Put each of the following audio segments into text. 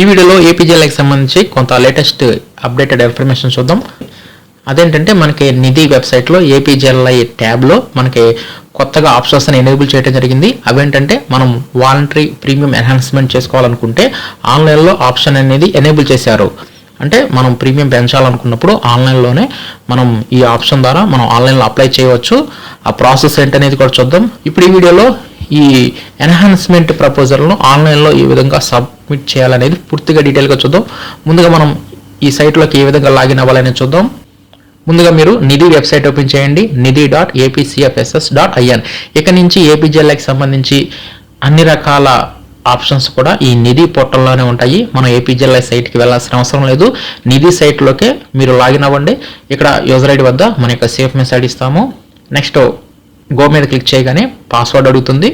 ఈ వీడియోలో ఏపీజీఎల్కి సంబంధించి కొంత లేటెస్ట్ అప్డేటెడ్ ఇన్ఫర్మేషన్ చూద్దాం. అదేంటంటే మనకి నిధి వెబ్సైట్లో ఏపీజేఎల్ఐ ట్యాబ్లో మనకి కొత్తగా ఆప్షన్స్ అని ఎనేబుల్ చేయడం జరిగింది. అవేంటంటే మనం వాలంటరీ ప్రీమియం ఎన్హాన్స్మెంట్ చేసుకోవాలనుకుంటే ఆన్లైన్లో ఆప్షన్ అనేది ఎనేబుల్ చేశారు. అంటే మనం ప్రీమియం పెంచాలనుకున్నప్పుడు ఆన్లైన్లోనే మనం ఈ ఆప్షన్ ద్వారా మనం ఆన్లైన్లో అప్లై చేయవచ్చు. ఆ ప్రాసెస్ ఏంటనేది కూడా చూద్దాం. ఇప్పుడు ఈ వీడియోలో ఈ ఎన్హాన్స్మెంట్ ప్రపోజల్ను ఆన్లైన్లో ఈ విధంగా సబ్ సబ్మిట్ చేయాలనేది పూర్తిగా డీటెయిల్గా చూద్దాం. ముందుగా మనం ఈ సైట్లోకి ఏ విధంగా లాగిన్ అవ్వాలనేది చూద్దాం. ముందుగా మీరు నిధి వెబ్సైట్ ఓపెన్ చేయండి. Nidhi dot APCFSS dot IN ఇక నుంచి ఏపీజీఎల్ఐకి సంబంధించి అన్ని రకాల ఆప్షన్స్ కూడా ఈ నిధి పోర్టల్లోనే ఉంటాయి. మనం ఏపీజీఎల్ఐ సైట్కి వెళ్ళాల్సిన అవసరం లేదు. నిధి సైట్లోకే మీరు లాగిన్ అవ్వండి. ఇక్కడ యూజర్ ఐడి వద్ద మన యొక్క సేఫ్ మెసేజ్ ఇస్తాము. నెక్స్ట్ గో మీద క్లిక్ చేయగానే పాస్వర్డ్ అడుగుతుంది.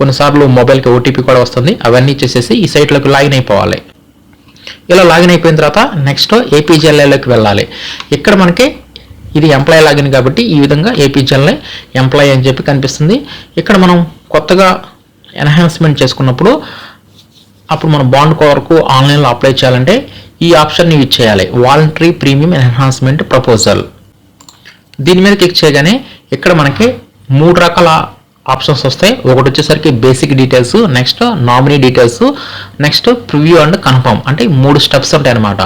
కొన్నిసార్లు మొబైల్కి ఓటీపీ కూడా వస్తుంది. అవన్నీ చేసేసి ఈ సైట్లోకి లాగిన్ అయిపోవాలి. ఇలా లాగిన్ అయిపోయిన తర్వాత నెక్స్ట్ ఏపీజీఎల్ఐలోకి వెళ్ళాలి. ఇక్కడ మనకి ఇది ఎంప్లాయ్ లాగిన్ కాబట్టి ఈ విధంగా ఏపీజీఎల్ఐ ఎంప్లాయ్ అని చెప్పి కనిపిస్తుంది. ఇక్కడ మనం కొత్తగా ఎన్హాన్స్మెంట్ చేసుకున్నప్పుడు అప్పుడు మనం బాండ్ కవర్కు ఆన్లైన్లో అప్లై చేయాలంటే ఈ ఆప్షన్ని యూజ్ చేయాలి. Voluntary premium enhancement proposal. దీని మీద క్లిక్ చేయగానే ఇక్కడ మనకి మూడు రకాల ఆప్షన్స్ వస్తాయి ఒకటి వచ్చేసరికి basic details next nominee details next preview and confirm అంటే మూడు స్టెప్స్ ఉంటాయి అనమాట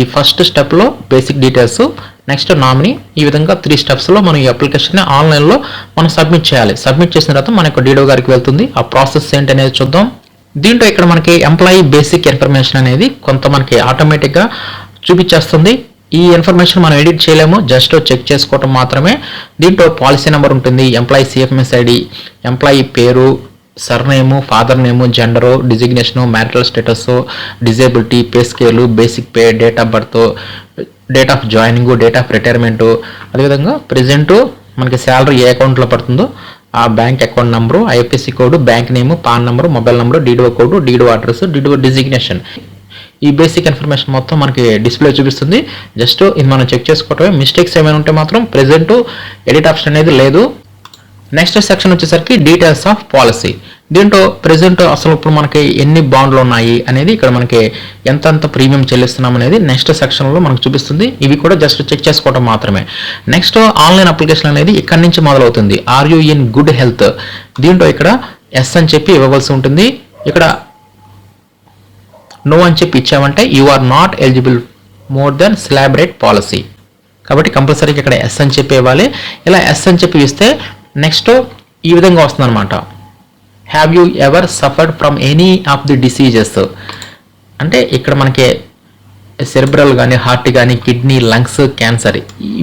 ఈ ఫస్ట్ స్టెప్లో బేసిక్ డీటెయిల్స్ నెక్స్ట్ నామినీ ఈ విధంగా త్రీ స్టెప్స్లో మనం ఈ అప్లికేషన్ని ఆన్లైన్లో మనం సబ్మిట్ చేయాలి. సబ్మిట్ చేసిన తర్వాత మనకు డీడో గారికి వెళ్తుంది. ఆ ప్రాసెస్ ఏంటి అనేది చూద్దాం. దీంట్లో ఇక్కడ మనకి ఎంప్లాయీ బేసిక్ ఇన్ఫర్మేషన్ అనేది కొంత మనకి ఆటోమేటిక్గా చూపించేస్తుంది. ఈ ఇన్ఫర్మేషన్ మనం ఎడిట్ చేయలేము. జస్ట్ చెక్ చేసుకోవటం మాత్రమే. దీంట్లో పాలసీ నెంబర్ ఉంటుంది. ఎంప్లాయీ సిఎఫ్ఎంఎస్ ఐడి ఎంప్లాయీ పేరు surname father name gender designation marital status disability pay scale basic pay date of birth date of joining date of retirement అదేవిధంగా present మనకి salary ఏ అకౌంట్లో పడుతుందో ఆ bank account number IFSC code bank name PAN number mobile number DDO code DDO address DDO designation ఈ basic information మొత్తం మనకి display చూపిస్తుంది. జస్ట్ ఇది మనం చెక్ చేసుకోవటమే. మిస్టేక్స్ ఏమైనా ఉంటే మాత్రం ప్రెజెంట్ ఎడిట్ ఆప్షన్ అనేది లేదు. నెక్స్ట్ సెక్షన్ వచ్చేసరికి డీటెయిల్స్ ఆఫ్ పాలసీ దీంట్లో ప్రెజెంట్ అసలు ఇప్పుడు మనకి ఎన్ని బాండ్లు ఉన్నాయి అనేది ఇక్కడ మనకి ఎంతంత ప్రీమియం చెల్లిస్తున్నాం అనేది నెక్స్ట్ సెక్షన్లో మనకు చూపిస్తుంది. ఇవి కూడా జస్ట్ చెక్ చేసుకోవడం మాత్రమే. నెక్స్ట్ ఆన్లైన్ అప్లికేషన్ అనేది ఇక్కడ నుంచి మొదలవుతుంది. Are you in good health దీంట్లో ఇక్కడ ఎస్ అని చెప్పి ఇవ్వవలసి ఉంటుంది. ఇక్కడ నో అని చెప్పి ఇచ్చామంటే you are not eligible more than slab rate policy కాబట్టి కంపల్సరీగా ఇక్కడ ఎస్ అని చెప్పి ఇవ్వాలి. ఇలా ఎస్ అని చెప్పి ఇస్తే నెక్స్ట్ ఈ విధంగా వస్తుంది అనమాట have you ever suffered from any of the diseases అంటే ఇక్కడ మనకి సెరిబ్రల్ కానీ హార్ట్ కానీ కిడ్నీ లంగ్స్ క్యాన్సర్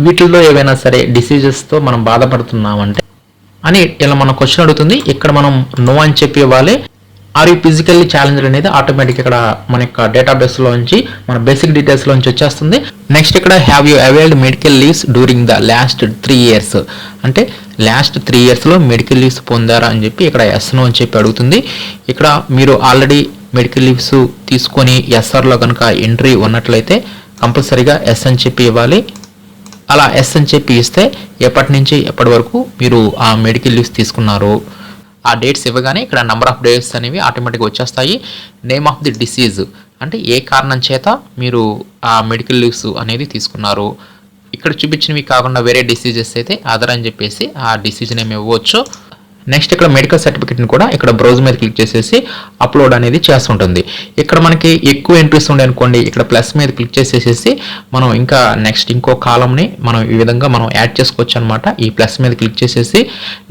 వీటిల్లో ఏవైనా సరే డిసీజెస్తో మనం బాధపడుతున్నామంటే అని ఇలా మన క్వశ్చన్ అడుగుతుంది. ఇక్కడ మనం నో అని చెప్పి ఇవ్వాలి. ఆర్ యూ ఫిజికల్లీ ఛాలెంజ్ అనేది ఆటోమేటిక్ ఇక్కడ మన యొక్క డేటాబేస్లో నుంచి మన బేసిక్ డీటెయిల్స్లో నుంచి వచ్చేస్తుంది. నెక్స్ట్ ఇక్కడ have you availed medical leaves during the last three years అంటే లాస్ట్ త్రీ ఇయర్స్లో మెడికల్ లీవ్స్ పొందారా అని చెప్పి ఇక్కడ ఎస్ అని చెప్పి అడుగుతుంది. ఇక్కడ మీరు ఆల్రెడీ మెడికల్ లీవ్స్ తీసుకొని ఎస్ఆర్లో కనుక ఎంట్రీ ఉన్నట్లయితే కంపల్సరీగా ఎస్ అని చెప్పి ఇవ్వాలి. అలా ఎస్ అని చెప్పి ఇస్తే ఎప్పటి నుంచి ఎప్పటి వరకు మీరు ఆ మెడికల్ లీవ్స్ తీసుకున్నారు? ఆ డేట్స్ ఇవ్వగానే ఇక్కడ నెంబర్ ఆఫ్ డేట్స్ అనేవి ఆటోమేటిక్గా వచ్చేస్తాయి. నేమ్ ఆఫ్ ది డిసీజ్ అంటే ఏ కారణం చేత మీరు ఆ మెడికల్ లీవ్స్ అనేది తీసుకున్నారు. ఇక్కడ చూపించినవి కాకుండా వేరే డిసీజెస్ అయితే అదర్ అని చెప్పేసి ఆ డిసీజ్ నేమ్ ఇవ్వచ్చు నెక్స్ట్ ఇక్కడ మెడికల్ సర్టిఫికేట్ని కూడా ఇక్కడ బ్రౌజ్ మీద క్లిక్ చేసేసి అప్లోడ్ అనేది చేస్తుంటుంది. ఇక్కడ మనకి ఎక్కువ ఎంట్రీస్ ఉండే అనుకోండి ఇక్కడ ప్లస్ మీద క్లిక్ చేసేసేసి మనం ఇంకా నెక్స్ట్ ఇంకో కాలంని మనం ఈ విధంగా మనం యాడ్ చేసుకోవచ్చు అనమాట ఈ ప్లస్ మీద క్లిక్ చేసేసి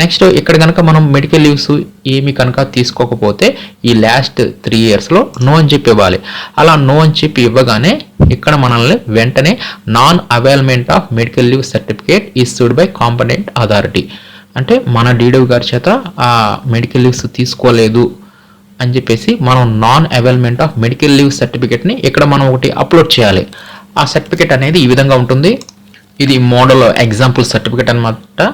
నెక్స్ట్ ఇక్కడ కనుక మనం మెడికల్ లీవ్స్ ఏమి కనుక తీసుకోకపోతే ఈ లాస్ట్ త్రీ ఇయర్స్లో నో అని చెప్పి ఇవ్వాలి. అలా నో అని చెప్పి ఇవ్వగానే ఇక్కడ మనల్ని వెంటనే non availment of medical leave certificate issued by competent authority అంటే మన డీడీ గారి చేత ఆ మెడికల్ లీవ్స్ తీసుకోలేదు అని చెప్పేసి మనం non availment of medical leave సర్టిఫికేట్ని ఇక్కడ మనం ఒకటి అప్లోడ్ చేయాలి. ఆ సర్టిఫికేట్ అనేది ఈ విధంగా ఉంటుంది. ఇది మోడల్ ఎగ్జాంపుల్ సర్టిఫికేట్ అనమాట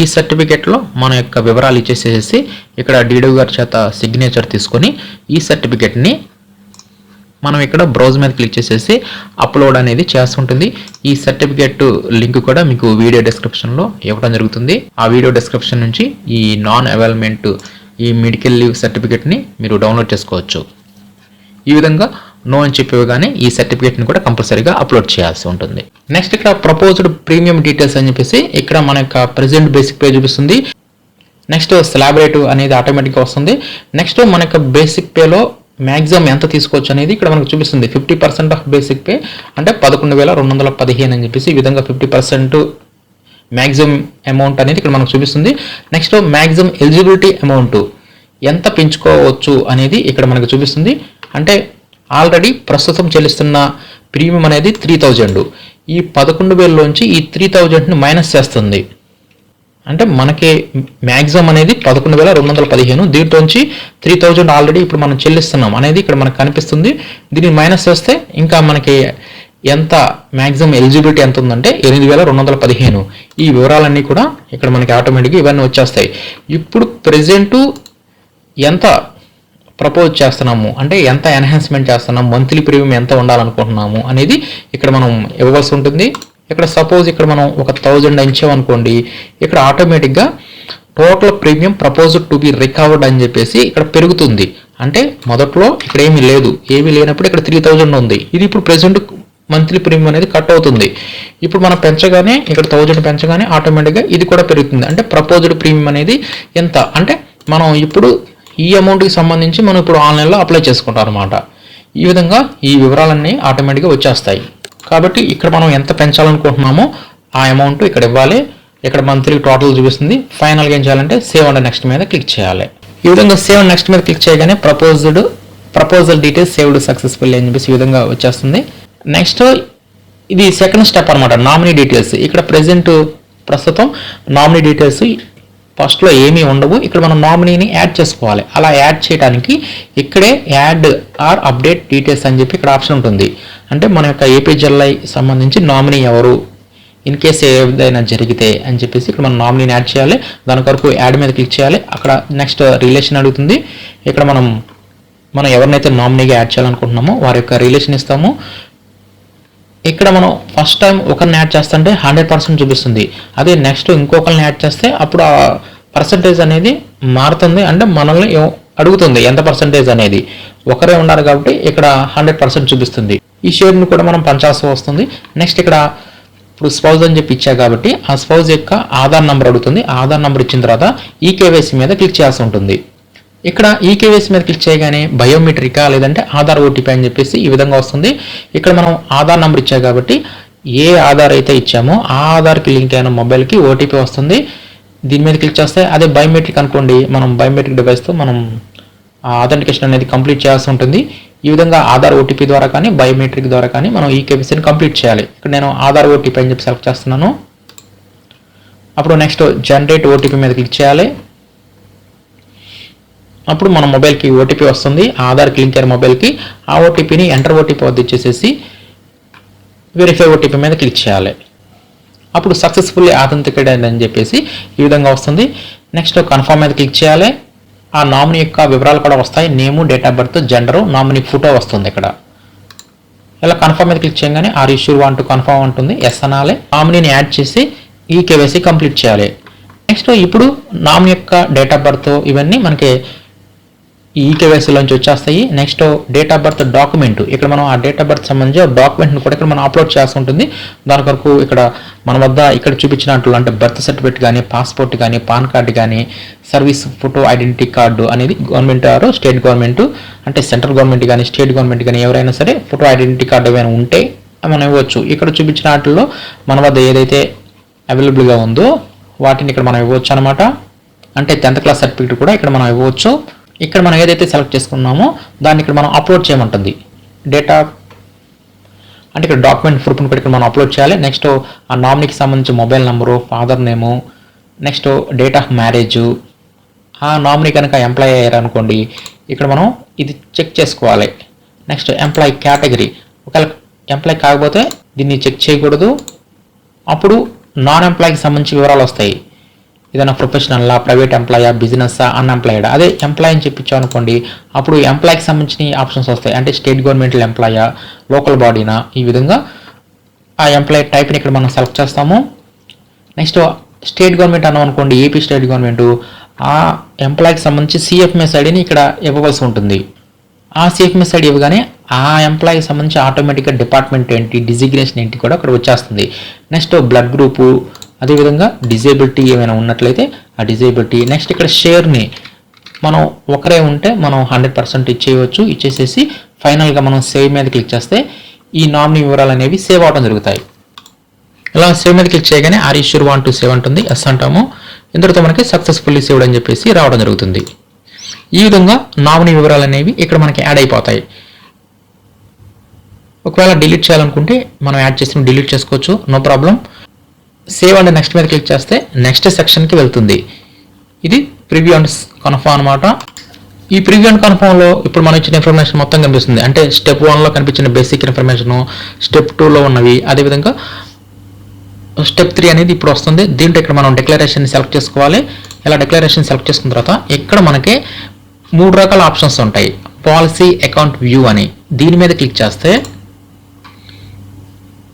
ఈ సర్టిఫికేట్లో మన యొక్క వివరాలు ఇచ్చేసేసి ఇక్కడ డీడీ గారి చేత సిగ్నేచర్ తీసుకొని ఈ సర్టిఫికేట్ని మనం ఇక్కడ బ్రౌజ్ మీద క్లిక్ చేసేసి అప్లోడ్ అనేది చేస్తుంటుంది. ఈ సర్టిఫికేట్ లింక్ కూడా మీకు వీడియో డిస్క్రిప్షన్లో ఇవ్వడం జరుగుతుంది. ఆ వీడియో డిస్క్రిప్షన్ నుంచి ఈ నాన్ అవైల్మెంట్ ఈ మెడికల్ లీవ్ సర్టిఫికేట్ని మీరు డౌన్లోడ్ చేసుకోవచ్చు. ఈ విధంగా నో అని చెప్పేవిగానే ఈ సర్టిఫికేట్ని కూడా కంపల్సరీగా అప్లోడ్ చేయాల్సి ఉంటుంది. నెక్స్ట్ ఇక్కడ ప్రపోజ్డ్ ప్రీమియం డీటెయిల్స్ అని చెప్పేసి ఇక్కడ మన యొక్క ప్రెసెంట్ బేసిక్ పే చూపిస్తుంది. నెక్స్ట్ స్లాబ్ అనేది ఆటోమేటిక్గా వస్తుంది. నెక్స్ట్ మన యొక్క బేసిక్ పేలో మ్యాక్సిమం ఎంత తీసుకోవచ్చు అనేది ఇక్కడ మనకు చూపిస్తుంది. Fifty percent of basic pay అంటే పదకొండు వేల రెండు వందల పదిహేను అని చెప్పేసి ఈ విధంగా ఫిఫ్టీ పర్సెంట్ మ్యాక్సిమం అమౌంట్ అనేది ఇక్కడ మనకు చూపిస్తుంది. నెక్స్ట్ మ్యాక్సిమం ఎలిజిబిలిటీ అమౌంట్ ఎంత పెంచుకోవచ్చు అనేది ఇక్కడ మనకు చూపిస్తుంది. అంటే ఆల్రెడీ ప్రస్తుతం చెల్లిస్తున్న ప్రీమియం అనేది త్రీ థౌజండ్ ఈ పదకొండు వేలలోంచి ఈ త్రీ థౌజండ్ని మైనస్ చేస్తుంది. అంటే మనకి మ్యాక్సిమం అనేది పదకొండు వేల రెండు వందల పదిహేను. దీంట్లోంచి త్రీ థౌజండ్ ఆల్రెడీ ఇప్పుడు మనం చెల్లిస్తున్నాం అనేది ఇక్కడ మనకు కనిపిస్తుంది. దీన్ని మైనస్ చేస్తే ఇంకా మనకి ఎంత మ్యాక్సిమం ఎలిజిబిలిటీ ఎంత ఉందంటే ఎనిమిది వేల రెండు వందల పదిహేను. ఈ వివరాలన్నీ కూడా ఇక్కడ మనకి ఆటోమేటిక్గా ఇవన్నీ వచ్చేస్తాయి. ఇప్పుడు ప్రజెంటు ఎంత ప్రపోజ్ చేస్తున్నాము? అంటే ఎంత ఎన్హాన్స్మెంట్ చేస్తున్నాము? మంత్లీ ప్రీమియం ఎంత ఉండాలనుకుంటున్నాము? అనేది ఇక్కడ మనం ఇవ్వవలసి ఉంటుంది. ఇక్కడ సపోజ్ ఇక్కడ మనం ఒక థౌజండ్ ఇచ్చామనుకోండి ఇక్కడ ఆటోమేటిక్గా total premium proposed to be recovered అని చెప్పేసి ఇక్కడ పెరుగుతుంది. అంటే మొదట్లో ఇక్కడ ఏమీ లేదు. ఏమీ లేనప్పుడు ఇక్కడ త్రీ థౌజండ్ ఉంది. ఇది ఇప్పుడు ప్రెసెంట్ మంత్లీ ప్రీమియం అనేది కట్ అవుతుంది. ఇప్పుడు మనం పెంచగానే ఇక్కడ థౌజండ్ పెంచగానే ఆటోమేటిక్గా ఇది కూడా పెరుగుతుంది. అంటే ప్రపోజ్డ్ ప్రీమియం అనేది ఎంత? అంటే మనం ఇప్పుడు ఈ అమౌంట్కి సంబంధించి మనం ఇప్పుడు ఆన్లైన్లో అప్లై చేసుకుంటాం అనమాట ఈ విధంగా ఈ వివరాలన్నీ ఆటోమేటిక్గా వచ్చేస్తాయి. కాబట్టి ఇక్కడ మనం ఎంత పెంచాలనుకుంటున్నామో ఆ అమౌంట్ ఇక్కడ ఇవ్వాలి. ఇక్కడ మంత్లీ టోటల్ చూపిస్తుంది. ఫైనల్గా ఏం చేయాలంటే సేవ్ అండ్ నెక్స్ట్ మీద క్లిక్ చేయాలి. ఈ విధంగా సేవ్ అండ్ నెక్స్ట్ మీద క్లిక్ చేయగానే proposed proposal details saved successful అని చెప్పేసి ఈ విధంగా వచ్చేస్తుంది. నెక్స్ట్ ఇది సెకండ్ స్టెప్ అనమాట నామినీ డీటెయిల్స్ ఇక్కడ ప్రజెంట్ ప్రస్తుతం నామినీ డీటెయిల్స్ ఫస్ట్లో ఏమీ ఉండవు. ఇక్కడ మనం నామినీని యాడ్ చేసుకోవాలి. అలా యాడ్ చేయడానికి ఇక్కడే యాడ్ ఆర్ అప్డేట్ డీటెయిల్స్ అని చెప్పి ఇక్కడ ఆప్షన్ ఉంటుంది. అంటే మన యొక్క ఏపీజెల్ఐ సంబంధించి నామినీ ఎవరు? ఇన్ కేస్ ఏదైనా జరిగితే అని చెప్పేసి ఇక్కడ మనం నామినీని యాడ్ చేయాలి. దాని కొరకు యాడ్ మీద క్లిక్ చేయాలి. అక్కడ నెక్స్ట్ రిలేషన్ అడుగుతుంది. ఇక్కడ మనం మనం ఎవరినైతే నామినీగా యాడ్ చేయాలనుకుంటున్నామో వారి యొక్క రిలేషన్ ఇస్తాము. ఇక్కడ మనం ఫస్ట్ టైం ఒకరిని యాడ్ చేస్తుంటే హండ్రెడ్ పర్సెంట్ చూపిస్తుంది. అదే నెక్స్ట్ ఇంకొకరిని యాడ్ చేస్తే అప్పుడు ఆ పర్సంటేజ్ అనేది మారుతుంది అంటే మనల్ని అడుగుతుంది ఎంత పర్సంటేజ్ అనేది. ఒకరే ఉన్నారు కాబట్టి ఇక్కడ హండ్రెడ్ పర్సెంట్ చూపిస్తుంది. ఈ షేర్ని కూడా మనం పంచాల్సి వస్తుంది. నెక్స్ట్ ఇక్కడ ఇప్పుడు స్పౌజ్ అని చెప్పి ఇచ్చా కాబట్టి ఆ స్పౌజ్ యొక్క ఆధార్ నెంబర్ అడుగుతుంది. ఆధార్ నెంబర్ ఇచ్చిన తర్వాత ఈ కేవైసీ మీద క్లిక్ చేయాల్సి ఉంటుంది. ఇక్కడ ఈ మీద క్లిక్ చేయగానే బయోమెట్రికా లేదంటే ఆధార్ ఓటీపీ అని చెప్పేసి ఈ విధంగా వస్తుంది. ఇక్కడ మనం ఆధార్ నెంబర్ ఇచ్చాము కాబట్టి ఏ ఆధార్ అయితే ఇచ్చామో ఆ ఆధార్కి లింక్ అయిన మొబైల్కి ఓటీపీ వస్తుంది. దీని మీద క్లిక్ చేస్తే అదే బయోమెట్రిక్ అనుకోండి మనం బయోమెట్రిక్ డివైస్తో మనం ఆ అథెంటికేషన్ అనేది కంప్లీట్ చేయాల్సి ఉంటుంది. ఈ విధంగా ఆధార్ ఓటీపీ ద్వారా కానీ బయోమెట్రిక్ ద్వారా కానీ మనం ఈ కేవైసీని కంప్లీట్ చేయాలి. ఇక్కడ నేను ఆధార్ ఓటీపీ అని చెప్పి సెలెక్ట్ చేస్తున్నాను. అప్పుడు నెక్స్ట్ జనరేట్ ఓటీపీ మీద క్లిక్ చేయాలి. అప్పుడు మన మొబైల్కి ఓటీపీ వస్తుంది. ఆధార్కి లింక్ అయిన మొబైల్కి ఆ ఓటీపీని ఎంటర్ ఓటీపీ వద్ద ఇచ్చేసేసి వెరిఫై ఓటీపీ మీద క్లిక్ చేయాలి. అప్పుడు సక్సెస్ఫుల్లీ ఆథెంటికేట్ అని చెప్పేసి ఈ విధంగా వస్తుంది. నెక్స్ట్ కన్ఫర్మ్ మీద క్లిక్ చేయాలి. ఆ నామినీ యొక్క వివరాలు కూడా వస్తాయి. Name date of birth gender nominee photo వస్తుంది ఇక్కడ. ఇలా కన్ఫర్మ్ మీద క్లిక్ చేయగానే are you sure want to confirm ఉంటుంది ఎస్ అనాలి. నామినీని యాడ్ చేసి ఈ కేవైసీ కంప్లీట్ చేయాలి. నెక్స్ట్ ఇప్పుడు నామినీ యొక్క డేట్ ఆఫ్ బర్త్ ఇవన్నీ మనకి ఈ కేవైసీలోంచి వచ్చేస్తాయి. Next date of birth document ఇక్కడ మనం ఆ డేట్ ఆఫ్ బర్త్ సంబంధించి డాక్యుమెంట్ని కూడా ఇక్కడ మనం అప్లోడ్ చేయాల్సి ఉంటుంది. దాని కొరకు ఇక్కడ మన వద్ద ఇక్కడ చూపించినట్లు అంటే బర్త్ సర్టిఫికేట్ కానీ పాస్పోర్ట్ కానీ పాన్ కార్డు కానీ సర్వీస్ ఫోటో ఐడెంటిటీ కార్డు అనేది గవర్నమెంట్ ఆరు స్టేట్ గవర్నమెంట్ అంటే సెంట్రల్ గవర్నమెంట్ కానీ స్టేట్ గవర్నమెంట్ కానీ ఎవరైనా సరే ఫోటో ఐడెంటిటీ కార్డు ఏమైనా ఉంటే మనం ఇవ్వచ్చు. ఇక్కడ చూపించిన వాటిల్లో మన వద్ద ఏదైతే అవైలబుల్గా ఉందో వాటిని ఇక్కడ మనం ఇవ్వచ్చు అనమాట అంటే టెన్త్ క్లాస్ సర్టిఫికేట్ కూడా ఇక్కడ మనం ఇవ్వచ్చు. ఇక్కడ మనం ఏదైతే సెలెక్ట్ చేసుకున్నామో దాన్ని ఇక్కడ మనం అప్లోడ్ చేయమంటుంది. డేటా అంటే ఇక్కడ డాక్యుమెంట్ ప్రూఫ్ని కూడా ఇక్కడ మనం అప్లోడ్ చేయాలి. నెక్స్ట్ ఆ నామినీకి సంబంధించి mobile number father name next date of marriage ఆ నామినీ కనుక ఎంప్లాయ్ అయ్యారు అనుకోండి ఇక్కడ మనం ఇది చెక్ చేసుకోవాలి. నెక్స్ట్ ఎంప్లాయ్ కేటగిరీ ఒకవేళ ఎంప్లాయ్ కాకపోతే దీన్ని చెక్ చేయకూడదు. అప్పుడు నాన్ ఎంప్లాయ్కి సంబంధించి వివరాలు వస్తాయి. ఏదైనా ప్రొఫెషనల్లా ప్రైవేట్ ఎంప్లాయా బిజినెస్సా అన్ఎంప్లాయిడ్? అదే ఎంప్లాయ్ అని చెప్పించాం అనుకోండి. అప్పుడు ఎంప్లాయ్కి సంబంధించిన ఆప్షన్స్ వస్తాయి. అంటే స్టేట్ గవర్నమెంట్ ఎంప్లాయా లోకల్ బాడీనా? ఈ విధంగా ఆ ఎంప్లాయ్ టైప్ని ఇక్కడ మనం సెలెక్ట్ చేస్తాము. నెక్స్ట్ స్టేట్ గవర్నమెంట్ అన్నాం అనుకోండి ఏపీ స్టేట్ గవర్నమెంట్. ఆ ఎంప్లాయ్కి సంబంధించి సిఎఫ్ఎంఎస్ ఐడిని ఇక్కడ ఇవ్వవలసి ఉంటుంది. ఆ సిఎఫ్ఎంఎస్ ఐడి ఇవ్వగానే ఆ ఎంప్లాయ్కి సంబంధించి ఆటోమేటిక్గా డిపార్ట్మెంట్ ఏంటి డిజిగ్నేషన్ ఏంటి కూడా అక్కడ వచ్చేస్తుంది. నెక్స్ట్ బ్లడ్ గ్రూపు అదేవిధంగా డిజేబిలిటీ ఏమైనా ఉన్నట్లయితే ఆ డిజేబిలిటీ నెక్స్ట్ ఇక్కడ షేర్ని మనం ఒకరే ఉంటే మనం హండ్రెడ్ పర్సెంట్ ఇచ్చేయవచ్చు. ఇచ్చేసేసి ఫైనల్గా మనం సేవ్ మీద క్లిక్ చేస్తే ఈ నామినీ వివరాలు అనేవి సేవ్ అవడం జరుగుతాయి. ఇలా సేవ్ మీద క్లిక్ చేయగానే are you sure want to save అంటుంది. ఎస్ అంటాము. ఇంతటితో మనకి సక్సెస్ఫుల్లీ సేవ్డ్ అని చెప్పేసి రావడం జరుగుతుంది. ఈ విధంగా నామినీ వివరాలు అనేవి ఇక్కడ మనకి యాడ్ అయిపోతాయి. ఒకవేళ డిలీట్ చేయాలనుకుంటే మనం యాడ్ చేసిన డిలీట్ చేసుకోవచ్చు. No problem save and next మీద క్లిక్ చేస్తే నెక్స్ట్ సెక్షన్కి వెళ్తుంది. ఇది ప్రివ్యూ అండ్ కన్ఫామ్ అనమాట ఈ ప్రివ్యూ అండ్ కన్ఫర్మ్లో ఇప్పుడు మనం ఇచ్చిన ఇన్ఫర్మేషన్ మొత్తం కనిపిస్తుంది. అంటే స్టెప్ వన్లో కనిపించిన బేసిక్ ఇన్ఫర్మేషను స్టెప్ టూలో ఉన్నవి అదేవిధంగా స్టెప్ త్రీ అనేది ఇప్పుడు వస్తుంది. దీంట్లో ఇక్కడ మనం డిక్లరేషన్ సెలెక్ట్ చేసుకోవాలి. ఇలా డిక్లరేషన్ సెలెక్ట్ చేసుకున్న తర్వాత ఇక్కడ మనకి మూడు రకాల ఆప్షన్స్ ఉంటాయి. పాలసీ అకౌంట్ వ్యూ అని. దీని మీద క్లిక్ చేస్తే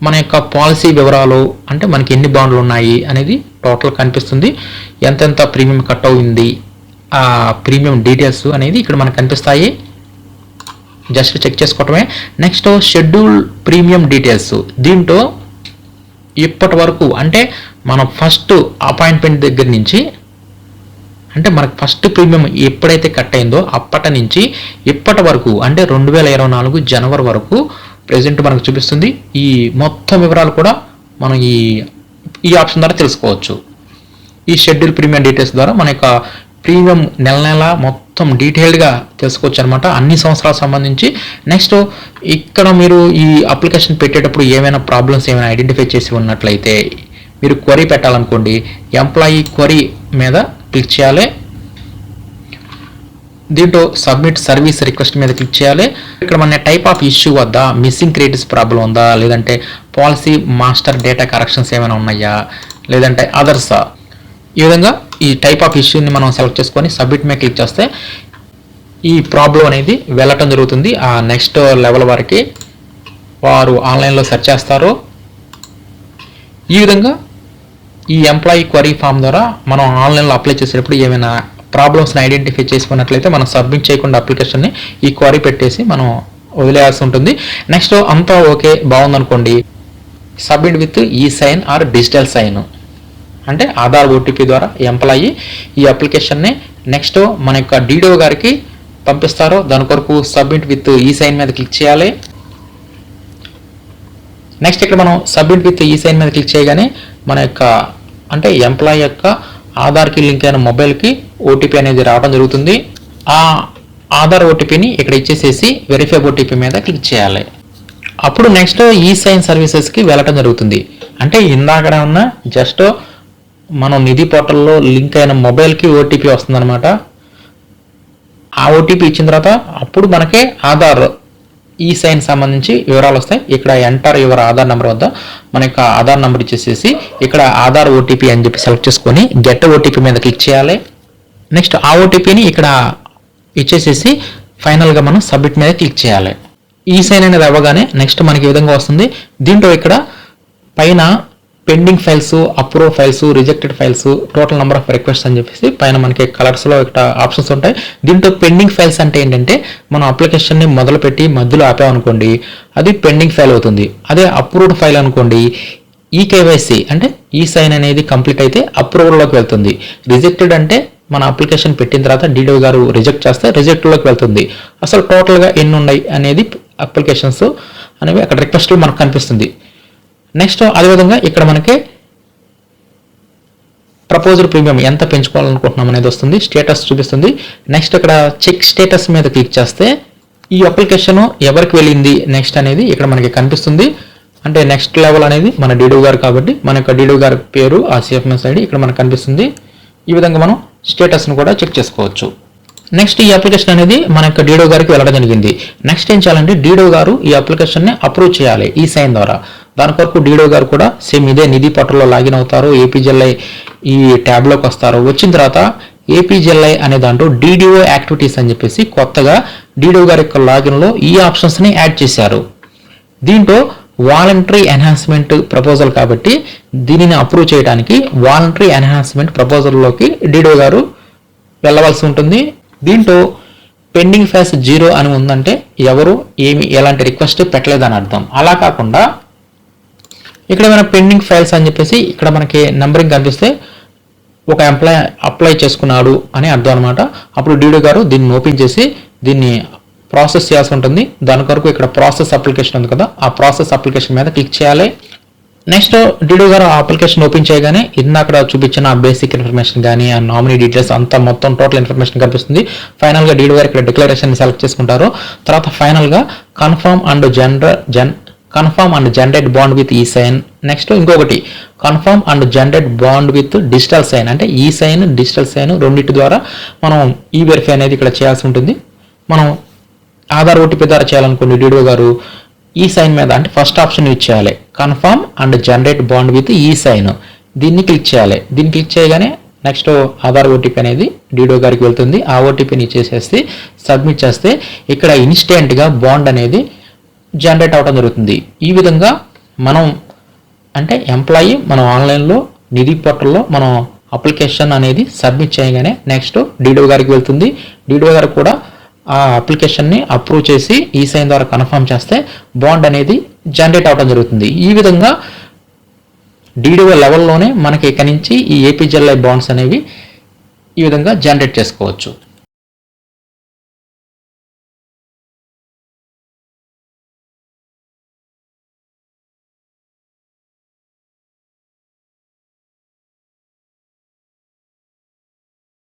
మన యొక్క పాలసీ వివరాలు అంటే మనకి ఎన్ని బాండ్లు ఉన్నాయి అనేది టోటల్ కనిపిస్తుంది. ఎంతెంత ప్రీమియం కట్ అయింది ఆ ప్రీమియం డీటెయిల్స్ అనేది ఇక్కడ మనకు కనిపిస్తాయి. జస్ట్ చెక్ చేసుకోవటమే. Next schedule premium details. దీంట్లో ఇప్పటి వరకు అంటే మనం ఫస్ట్ అపాయింట్మెంట్ దగ్గర నుంచి అంటే మనకు ఫస్ట్ ప్రీమియం ఎప్పుడైతే కట్ అయిందో అప్పటి నుంచి ఇప్పటి వరకు అంటే రెండు వేల ఇరవై నాలుగు జనవరి వరకు ప్రెసెంట్ మనకు చూపిస్తుంది. ఈ మొత్తం వివరాలు కూడా మనం ఈ ఈ ఆప్షన్ ద్వారా తెలుసుకోవచ్చు. ఈ షెడ్యూల్ ప్రీమియం డీటెయిల్స్ ద్వారా మన యొక్క ప్రీమియం నెల నెల మొత్తం డీటెయిల్డ్గా తెలుసుకోవచ్చు అనమాట అన్ని సంవత్సరాలకు సంబంధించి. నెక్స్ట్ ఇక్కడ మీరు ఈ అప్లికేషన్ పెట్టేటప్పుడు ఏమైనా ప్రాబ్లమ్స్ ఏమైనా ఐడెంటిఫై చేసి ఉన్నట్లయితే మీరు క్వరీ పెట్టాలనుకోండి. ఎంప్లాయీ క్వరీ మీద క్లిక్ చేయాలి. దీంట్లో సబ్మిట్ సర్వీస్ రిక్వెస్ట్ మీద క్లిక్ చేయాలి. ఇక్కడ మన టైప్ ఆఫ్ ఇష్యూ వద్ద? మిస్సింగ్ క్రెడిట్స్ ప్రాబ్లం ఉందా? లేదంటే పాలసీ మాస్టర్ డేటా కరెక్షన్స్ ఏమైనా ఉన్నాయా? లేదంటే అదర్సా ఈ విధంగా ఈ టైప్ ఆఫ్ ఇష్యూని మనం సెలెక్ట్ చేసుకొని సబ్మిట్ మీద క్లిక్ చేస్తే ఈ ప్రాబ్లం అనేది వెళ్ళటం జరుగుతుంది. ఆ నెక్స్ట్ లెవెల్ వరకు వారు ఆన్లైన్లో సెర్చ్ చేస్తారు. ఈ విధంగా ఈ ఎంప్లాయీ క్వరీ ఫామ్ ద్వారా మనం ఆన్లైన్లో అప్లై చేసేటప్పుడు ఏమైనా ప్రాబ్లమ్స్ని ఐడెంటిఫై చేసుకున్నట్లయితే మనం సబ్మిట్ చేయకుండా అప్లికేషన్ని ఈ క్వరీ పెట్టేసి మనం వదిలేయాల్సి ఉంటుంది. నెక్స్ట్ అంతా okay బాగుందనుకోండి. Submit with e sign or digital sign అంటే ఆధార్ ఓటీపీ ద్వారా ఎంప్లాయీ ఈ అప్లికేషన్ని నెక్స్ట్ మన యొక్క డీడో గారికి పంపిస్తారో దాని కొరకు సబ్మిట్ విత్ ఈ సైన్ మీద క్లిక్ చేయాలి. నెక్స్ట్ ఇక్కడ మనం సబ్మిట్ విత్ ఈ సైన్ మీద క్లిక్ చేయగానే మన యొక్క అంటే ఎంప్లాయీ యొక్క ఆధార్కి లింక్ అయిన మొబైల్కి ఓటీపీ అనేది రావడం జరుగుతుంది. ఆ ఆధార్ ఓటీపీని ఇక్కడ ఇచ్చేసేసి వెరిఫై ఓటీపీ మీద క్లిక్ చేయాలి. అప్పుడు నెక్స్ట్ ఈ సైన్ సర్వీసెస్కి వెళ్ళటం జరుగుతుంది. అంటే ఇందాక ఉన్న జస్ట్ మనం నిధి పోర్టల్లో లింక్ అయిన మొబైల్కి ఓటీపీ వస్తుందన్నమాట. ఆ ఓటీపీ ఇచ్చిన తర్వాత అప్పుడు మనకి ఆధార్ ఈ సైన్ సంబంధించి వివరాలు వస్తాయి. ఇక్కడ ఎంటర్ యువర్ ఆధార్ నెంబర్ వద్ద మన యొక్క ఆధార్ నెంబర్ ఇచ్చేసేసి ఇక్కడ ఆధార్ ఓటీపీ అని చెప్పి సెలెక్ట్ చేసుకొని గెట్ ఓటీపీ మీద క్లిక్ చేయాలి. నెక్స్ట్ ఆ ఓటీపీని ఇక్కడ ఇచ్చేసేసి ఫైనల్గా మనం సబ్మిట్ మీద క్లిక్ చేయాలి. ఈ సైన్ అనేది అవ్వగానే నెక్స్ట్ మనకి ఈ విధంగా వస్తుంది? దీంట్లో ఇక్కడ పైన pending files approve files rejected files total number of request అని చెప్పేసి పైన మనకి కలర్స్లో ఇక్కడ ఆప్షన్స్ ఉంటాయి. దీంట్లో పెండింగ్ ఫైల్స్ అంటే ఏంటంటే మనం అప్లికేషన్ని మొదలుపెట్టి మధ్యలో ఆపామనుకోండి అది పెండింగ్ ఫైల్ అవుతుంది. అదే అప్రూవ్డ్ ఫైల్ అనుకోండి ఈ కేవైసీ అంటే ఈ సైన్ అనేది కంప్లీట్ అయితే అప్రూవల్లోకి వెళ్తుంది. రిజెక్టెడ్ అంటే మన అప్లికేషన్ పెట్టిన తర్వాత డీడో గారు రిజెక్ట్ చేస్తే రిజెక్ట్లోకి వెళ్తుంది. అసలు టోటల్గా ఎన్ని ఉన్నాయి అనేది అప్లికేషన్స్ అనేవి అక్కడ రిక్వెస్ట్లో మనకు కనిపిస్తుంది. నెక్స్ట్ అదేవిధంగా ఇక్కడ మనకి ప్రపోజల్ ప్రీమియం ఎంత పెంచుకోవాలనుకుంటున్నాం అనేది వస్తుంది స్టేటస్ చూపిస్తుంది. నెక్స్ట్ ఇక్కడ చెక్ స్టేటస్ మీద క్లిక్ చేస్తే ఈ అప్లికేషన్ ఎవరికి వెళ్ళింది నెక్స్ట్ అనేది ఇక్కడ మనకి కనిపిస్తుంది. అంటే నెక్స్ట్ లెవెల్ అనేది మన డీడూ గారు కాబట్టి మన యొక్క డీడూ గారి పేరు ఆ సిఎఫ్ఎంఎస్ ఐడి ఇక్కడ మనకు కనిపిస్తుంది. ఈ విధంగా మనం స్టేటస్ను కూడా చెక్ చేసుకోవచ్చు. నెక్స్ట్ ఈ అప్లికేషన్ అనేది మన యొక్క డీడో గారికి వెళ్ళడం జరిగింది. నెక్స్ట్ ఏం చేయాలంటే డీడో గారు ఈ అప్లికేషన్ని అప్రూవ్ చేయాలి ఈ సైన్ ద్వారా. దాని కొరకు డీడో గారు కూడా సేమ్ ఇదే నిధి పోర్టల్లో లాగిన్ అవుతారు ఏపీజెల్ఐ ఈ ట్యాబ్లోకి వస్తారు. వచ్చిన తర్వాత ఏపీజెల్ఐ అనే దాంట్లో డీడీఓ యాక్టివిటీస్ అని చెప్పేసి కొత్తగా డీడో గారి యొక్క లాగిన్లో ఈ ఆప్షన్స్ని యాడ్ చేశారు. దీంట్లో వాలంటరీ ఎన్హాన్స్మెంట్ ప్రపోజల్ కాబట్టి దీనిని అప్రూవ్ చేయడానికి వాలంటరీ ఎన్హాన్స్మెంట్ ప్రపోజల్లోకి డీడో గారు వెళ్ళవలసి ఉంటుంది. దీంట్లో పెండింగ్ ఫేస్ జీరో అని ఉందంటే ఎవరు ఏమి ఎలాంటి రిక్వెస్ట్ పెట్టలేదని అర్థం. అలా కాకుండా ఇక్కడ మన పెండింగ్ ఫైల్స్ అని చెప్పేసి ఇక్కడ మనకి నంబరింగ్ కనిపిస్తే ఒక ఎంప్లాయ్ అప్లై చేసుకున్నాడు అని అర్థం అనమాట అప్పుడు డీడీ గారు దీన్ని ఓపెన్ చేసి దీన్ని ప్రాసెస్ చేయాల్సి ఉంటుంది. దాని కొరకు ఇక్కడ ప్రాసెస్ అప్లికేషన్ ఉంది కదా ఆ ప్రాసెస్ అప్లికేషన్ మీద క్లిక్ చేయాలి. నెక్స్ట్ డీడీ గారు ఆ అప్లికేషన్ ఓపెన్ చేయగానే ఇందాక చూపించిన బేసిక్ ఇన్ఫర్మేషన్ కానీ ఆ నామినీ డీటెయిల్స్ అంతా మొత్తం టోటల్ ఇన్ఫర్మేషన్ కనిపిస్తుంది. ఫైనల్గా డీడీ గారు ఇక్కడ డిక్లరేషన్ సెలెక్ట్ చేసుకుంటారు. తర్వాత ఫైనల్గా confirm and general gen confirm and generate bond with e sign next ఇంకొకటి. Confirm and generate bond with digital sign అంటే ఈ సైన్ డిజిటల్ సైన్ రెండింటి ద్వారా మనం ఈ వెరిఫై అనేది ఇక్కడ చేయాల్సి ఉంటుంది. మనం ఆధార్ ఓటీపీ ద్వారా చేయాలనుకోండి డీడీఓ గారు ఈ సైన్ మీద అంటే ఫస్ట్ ఆప్షన్ ఇచ్చేయాలి చేయాలి. Confirm and generate bond with e sign దీన్ని క్లిక్ చేయాలి. దీన్ని క్లిక్ చేయగానే నెక్స్ట్ ఆధార్ ఓటీపీ అనేది డీడో గారికి వెళ్తుంది. ఆ ఓటీపీని ఇచ్చేసేసి సబ్మిట్ చేస్తే ఇక్కడ ఇన్స్టెంట్గా బాండ్ అనేది జనరేట్ అవడం జరుగుతుంది. ఈ విధంగా మనం అంటే ఎంప్లాయీ మనం ఆన్లైన్లో నిధి పోర్టల్లో మనం అప్లికేషన్ అనేది సబ్మిట్ చేయగానే నెక్స్ట్ డీడీఓ గారికి వెళ్తుంది. డీడీఓ గారు కూడా ఆ అప్లికేషన్ని అప్రూవ్ చేసి e ఈ సైన్ ద్వారా కన్ఫర్మ్ చేస్తే బాండ్ అనేది జనరేట్ అవడం జరుగుతుంది. ఈ విధంగా డీడీఓ లెవెల్లోనే మనకి ఇక్కడి నుంచి ఈ ఏపీజెల్ఐ బాండ్స్ అనేవి ఈ విధంగా జనరేట్ చేసుకోవచ్చు.